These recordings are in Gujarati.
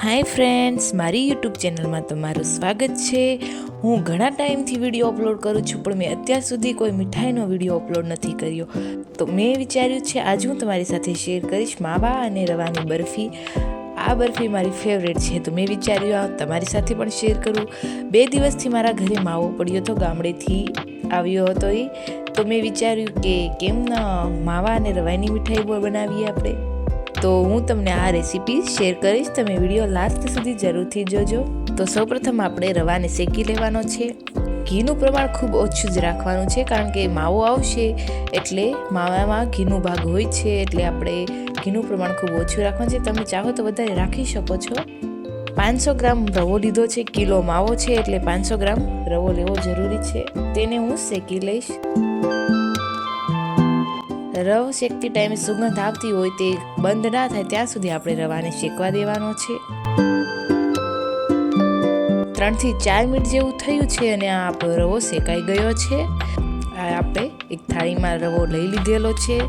હાય ફ્રેન્ડ્સ મારી યુટ્યુબ ચેનલમાં તમારું સ્વાગત છે. હું ઘણા ટાઈમથી વીડિયો અપલોડ કરું છું, પણ મેં અત્યાર સુધી કોઈ મીઠાઈનો વીડિયો અપલોડ નથી કર્યો. તો મેં વિચાર્યું છે, આજ હું તમારી સાથે શેર કરીશ માવા અને રવાની બરફી. આ બરફી મારી ફેવરેટ છે, તો મેં વિચાર્યું આ તમારી સાથે પણ શેર કરું. બે દિવસથી મારા ઘરે માવો પડ્યો હતો, ગામડેથી આવ્યો હતો એ. તો મેં વિચાર્યું કે કેમ માવા અને રવાની મીઠાઈ બનાવીએ આપણે? તો હું તમને આ રેસીપી શેર કરીશ. તમે વીડિયો લાસ્ટ સુધી જરૂરથી જોજો. તો સૌપ્રથમ આપણે રવાને શેકી લેવાનો છે. ઘીનું પ્રમાણ ખૂબ ઓછું જ રાખવાનું છે કારણ કે માવો આવશે એટલે માવામાં ઘીનું ભાગ હોય છે એટલે આપણે ઘીનું પ્રમાણ ખૂબ ઓછું રાખવાનું છે. તમે ચાહો તો વધારે રાખી શકો છો. પાંચસો ગ્રામ રવો લીધો છે. કિલો માવો છે એટલે પાંચસો ગ્રામ રવો લેવો જરૂરી છે. તેને હું શેકી લઈશ. રવ શેકતી ટાઈમે સુગંધ આવતી હોય તે બંધ ના થાય, ત્યાં સુધી આપણે રવાને શેકવા દેવાનો છે. ત્રણથી ચાર મિનિટ જેવું થયું છે અને આ આપણો રવો શેકાઈ ગયો છે. આ આપણે એક થાળીમાં રવો લઈ લીધેલો છે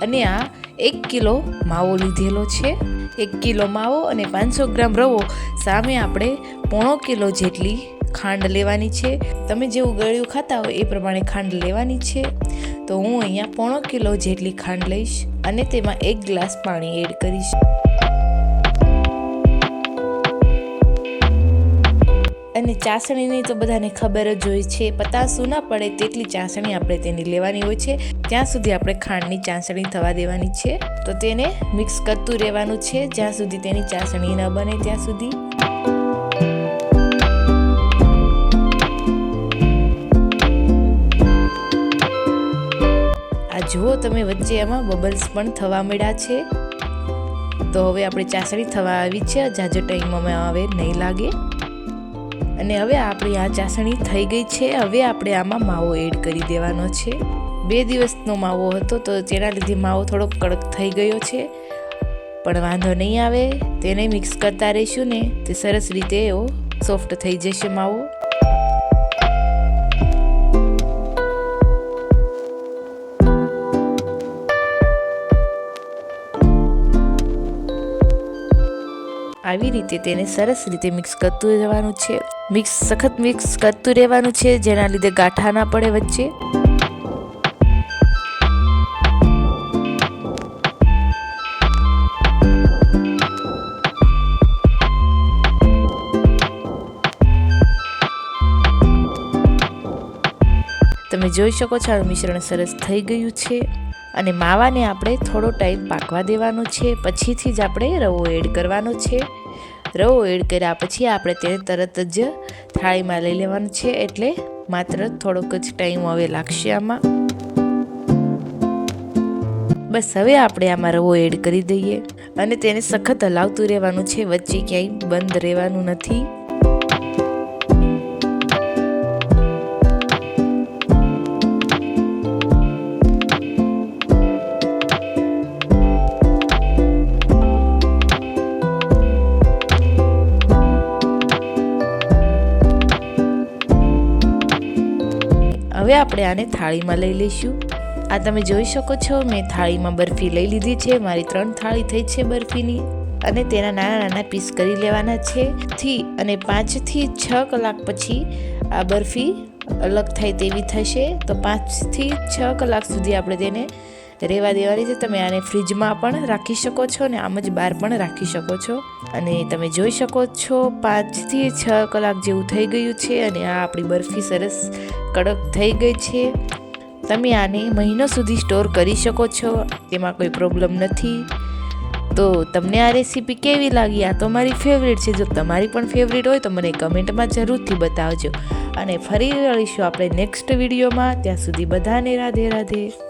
અને આ એક કિલો માવો લીધેલો છે. એક કિલો માવો અને પાંચસો ગ્રામ રવો સામે આપણે પોણો કિલો જેટલી ખાંડ લેવાની છે. તમે જેવું ગળ્યું ખાતા હોય એ પ્રમાણે ખાંડ લેવાની છે. તો હું અહીંયા પોણો કિલો જેટલી ખાંડ લઈશ અને તેમાં એક ગ્લાસ પાણી એડ કરીશ. અને ચાસણીની તો બધાને ખબર જ હોય છે, પતાસું ના પડે તેટલી ચાસણી આપણે તેની લેવાની હોય છે. ત્યાં સુધી આપણે ખાંડની ચાસણી થવા દેવાની છે. તો તેને મિક્સ કરતું રહેવાનું છે, જ્યાં સુધી તેની ચાસણી ન બને ત્યાં સુધી. જુઓ તમે વચ્ચે એમાં બબલ્સ પણ થવા મળ્યા છે. તો હવે આપણે ચાસણી થવા આવી છે. જાજો ટાઈમમાં હવે નહીં લાગે. અને હવે આપણી આ ચાસણી થઈ ગઈ છે. હવે આપણે આમાં માવો એડ કરી દેવાનો છે. બે દિવસનો માવો હતો તો તેના લીધે માવો થોડોક કડક થઈ ગયો છે. પણ વાંધો નહીં આવે. તેને મિક્સ કરતા રહીશું ને. તે સરસ રીતે એવો સોફ્ટ થઈ જશે માવો. આવી રીતે તેને સરસ રીતે મિક્સ કરતું રહેવાનું છે. મિક્સ સખત મિક્સ કરતું રહેવાનું છે, જેના લીધે ગાંઠા ના પડે વચ્ચે. તમે જોઈ શકો છો આ મિશ્રણ સરસ થઈ ગયું છે. અને માવાને આપણે થોડો ટાઈમ પાકવા દેવાનો છે, પછીથી જ આપણે રવો એડ કરવાનો છે. રવો એડ કર્યા પછી આપણે તેને તરત જ થાળીમાં લઈ લેવાનું છે, એટલે માત્ર થોડોક જ ટાઈમ હવે લાગશે આમાં. બસ હવે આપણે આમાં રવો એડ કરી દઈએ. અને તેને સખત હલાવતું રહેવાનું છે, વચ્ચે ક્યાંય બંધ રહેવાનું નથી. હવે આપણે આને થાળીમાં લઈ લઈશું. આ તમે જોઈ શકો છો, મેં થાળીમાં બરફી લઈ લીધી છે. મારી ત્રણ થાળી થઈ છે બરફીની અને તેના નાના નાના પીસ કરી લેવાના છે. થી અને પાંચથી છ કલાક પછી આ બરફી અલગ થાય તેવી થશે. તો પાંચથી છ કલાક સુધી આપણે તેને રહેવા દેવાની છે, તમે આને ફ્રીજમાં પણ રાખી શકો છો અને આમ જ બહાર પણ રાખી શકો છો. અને તમે જોઈ શકો છો, પાંચથી છ કલાક જેવું થઈ ગયું છે અને આ આપણી બરફી સરસ કડક થઈ ગઈ છે. તમે આને મહિનો સુધી સ્ટોર કરી શકો છો, તેમાં કોઈ પ્રોબ્લેમ નથી. તો તમને આ રેસીપી કેવી લાગી? આ તો મારી ફેવરેટ છે. જો તમારી પણ ફેવરેટ હોય તો મને કમેન્ટમાં જરૂરથી બતાવજો. અને ફરી રહીશું આપણે નેક્સ્ટ વિડીયોમાં. ત્યાં સુધી બધાને રાધે રાધે.